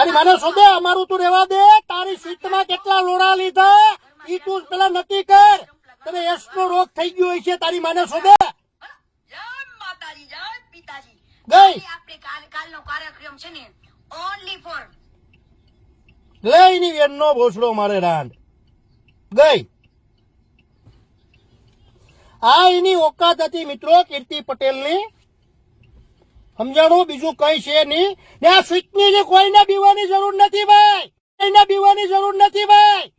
તારી માને શોધે અમારું તું રેવા દે. તારી સીટમાં કેટલા લોડા લીધા? ઈ તું પેલા નક્કી કર. તને એસ નો રોગ થઈ ગયો છે તારી માને શોધે. ગઈ. કાલનો કાર્યક્રમ છે ને ઓનલી ફોર લઈ ની ભોસડો મારે રાંડ. ગઈ. આ એની ઓકાત હતી મિત્રો કીર્તિ પટેલની સમજાણું? બીજું કઈ છે નહીં. ને આ સ્વીટની ને કોઈને બીવાની જરૂર નથી ભાઈ. કોઈને બીવાની જરૂર નથી ભાઈ.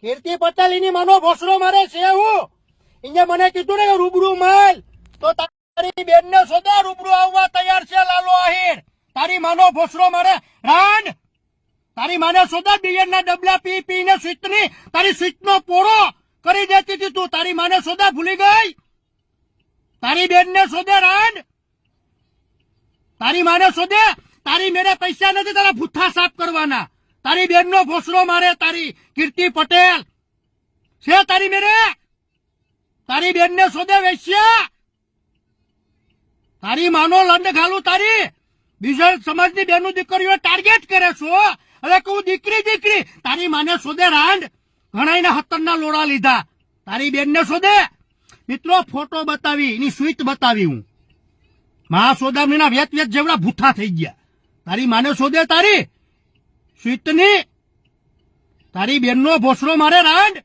કીર્તિ પટેલ એની માનો ભોસડો મારે છે હું. એને મને કીધું ને કે રૂબરૂ માલ. તો તારી બેન ને સદા રૂબરૂ આવવા તૈયાર છે લાલો આહિર. તારી માનો ભોસડો મારે. રાન! તારી માને સોદા બિયર ના ડબલા પી પી પીને સ્વીટની તારી સ્વીટ નો પોળો કરી દેતી તું. તારી માને સોદા ભૂલી ગઈ. તારી બેન ને સોદા રાંડ તારી માને શોધે? તારી મેરે પૈસા નથી, તારા ભૂથા સાફ કરવાના. તારી બેન નો ભોસડો મારે, તારી કીર્તિ પટેલ. છે તારી મેરે તારી બેન ને શોધે વેશ્યા? તારી માનો લંડ ઘાલું તારી? બીજા સમાજની બેનું દીકરીઓ ટાર્ગેટ કરે છો? હવે કહું, દીકરી દીકરી, તારી માને શોધે રાંડ? ઘણાઈને ના લોડા લીધા. તારી બેન ને શોધે? મિત્રો, ફોટો બતાવી, એની સ્વીચ બતાવી હું. મહા સોદામણીના વેત વેત જેવડા ભૂઠા થઈ ગયા. તારી માને શોધે તારી? સ્વીતની તારી બેનનો ભોસડો મારે રાંડ?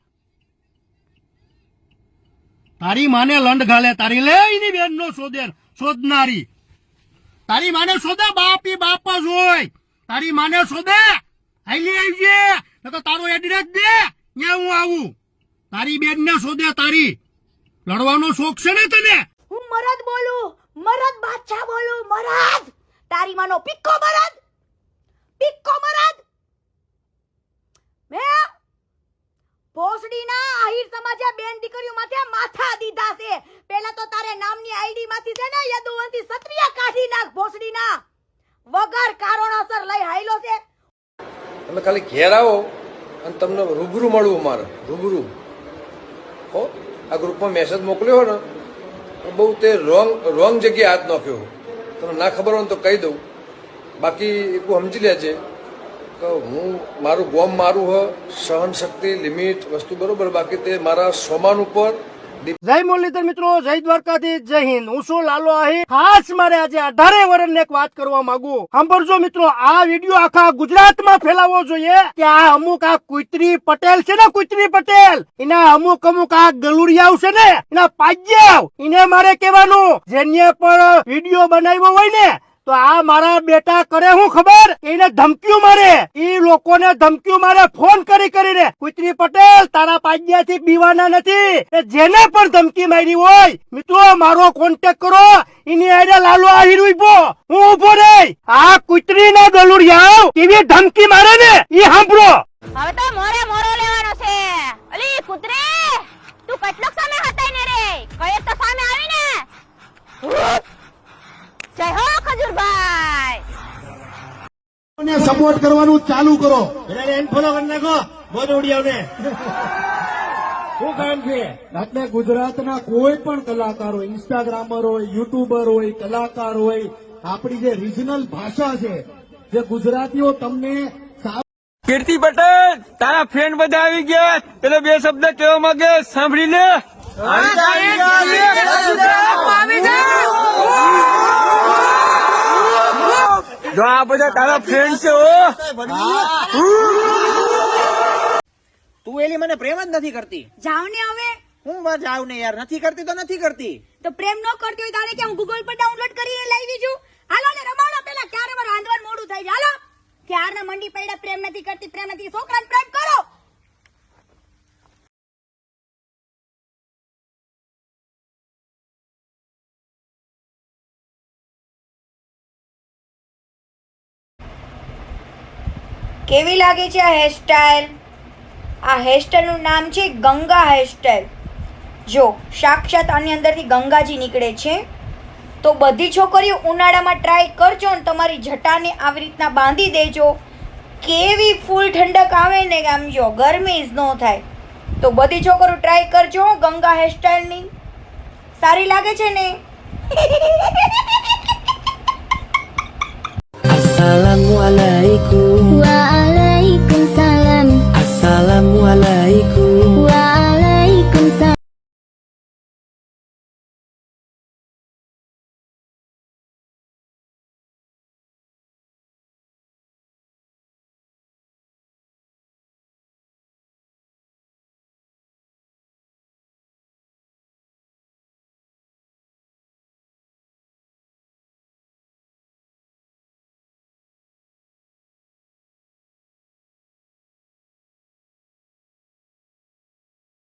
તારી માને લંડ ઘાલે, તારી લે એની બેનનો શોધે, શોધનારી. તારી માને શોધે બાપી બાપ જ હોય. તારી માને શોધે. હાલી આવજે તો તારો એડ્રેસ દે. ત્યાં હું આવું. તારી બેનને શોધે તારી. લડવાનો શોખ છે ને તને? હું મરદ બાદશાહ બોલું મરદ તારી માનો પિક્કો મરદ પિક્કો મરદ. મે પોસડીના આહિર સમાજે બેન દીકરીઓ માથે માથા દીધા છે. પેલા તો તારે નામની આઈડી માંથી છે ને યદુવંતી સત્રિયા કાઢી નાખ ભોસડીના. વગર કારણોસર લઈ હાયલો છે. તમે ખાલી ઘેર આવો અને તમને રૂબરૂ મળવું મારે રૂબરૂ. હો, આ ગ્રુપમાં મેસેજ મોકલ્યો ને બહુ તે રોંગ રોંગ જગ્યાએ હાથ નાખ્યો. તમને ના ખબર હોય તો કહી દઉં. બાકી એક સમજી લેજે કે હું મારું ગોમ મારું હ, સહન શક્તિ, લિમિટ, વસ્તુ બરોબર, બાકી તે મારા સોમાન ઉપર જય મુરલીધર મિત્રો, જય દ્વારકાધીશ, જય હિન્દ. હું શું લાલો આહિર. ખાસ મારે આજે અઢારે વર્ષની એક વાત કરવા માંગુ. સાંભળજો મિત્રો, આ વીડિયો આખા ગુજરાતમાં ફેલાવવો જોઈએ કે આ અમુક આ કુતરી પટેલ છે ને, કુતરી પટેલ? એના અમુક અમુક આ ગલુડિયાવ છે ને, એના પાજ્યાવ એને મારે કહેવાનું. જેને પણ વીડિયો બનાવ્યો હોય ને તો આ મારા બેટા કરે હું ખબર? એને ધમકીઓ મારે. એ લોકોને ધમકીઓ મારે ફોન કરી કરીને. કુતરી પટેલ, તારા પાજ્યાથી બીવાના નથી. જેને પણ ધમકી મારી હોય, મિત્રો, મારો કોન્ટેક કરો. એની આડે લાલો આહીર ઊભો. હું ઊભો નહીં આ કુતરી ના ગલુડિયા કેવી ધમકી મારે ને? એ સાંભળો. હવે તો મોરે મોરો લેવાનો છે અલી કૂતરે તું કેટલોક સામે હતાય ને રે કયે તો સામે આવી ને જય હો ખજૂરભાઈ સપોર્ટ કરવાનું ચાલુ કરો ફોલો કરી નાખો ગોદવડિયાને શું કામ છે આપણે ગુજરાતના કોઈ પણ કલાકાર હોય ઇન્સ્ટાગ્રામર હોય યુટ્યુબર હોય કલાકાર હોય આપણી જે રિજનલ ભાષા છે જે ગુજરાતીઓ તમને કીર્તિ પટેલ તારા ફ્રેન્ડ બધા આવી ગયા એટલે બે શબ્દ કહેવા માંગે સાંભળી લે જો આ બધા તારા ફ્રેન્ડ છે તું એલી મને પ્રેમ જ નથી કરતી. જાવ ને હવે. હું બસ જાવ ને યાર? નથી કરતી તો નથી કરતી. તો પ્રેમ ન કરતી હોય તારે કે હું ગૂગલ પર ડાઉનલોડ કરીને લાવી છું હાલો ને રમાડો પેલા ક્યારે મારું રાંધવાનું મોડું થાય છે હાલો. ક્યારના મંડી પડ્યા પ્રેમ નથી કરતી પ્રેમ નથી. છોકરાને કેવી લાગે છે આ હેરસ્ટાઈલ આ હેરસ્ટાઈલનું નામ છે ગંગા હેરસ્ટાઈલ જો સાક્ષાત આની અંદરથી ગંગાજી નીકળે છે, તો બધી છોકરીઓ ઉનાળામાં ટ્રાય કરજો ને તમારી જટાને આવી રીતના બાંધી દેજો. કેવી ફૂલ ઠંડક આવે ને આમ જો, ગરમી જ ન થાય. તો બધી છોકરીઓ ટ્રાય કરજો ગંગા હેરસ્ટાઈલની સારી લાગે છે ને? Assalamualaikum.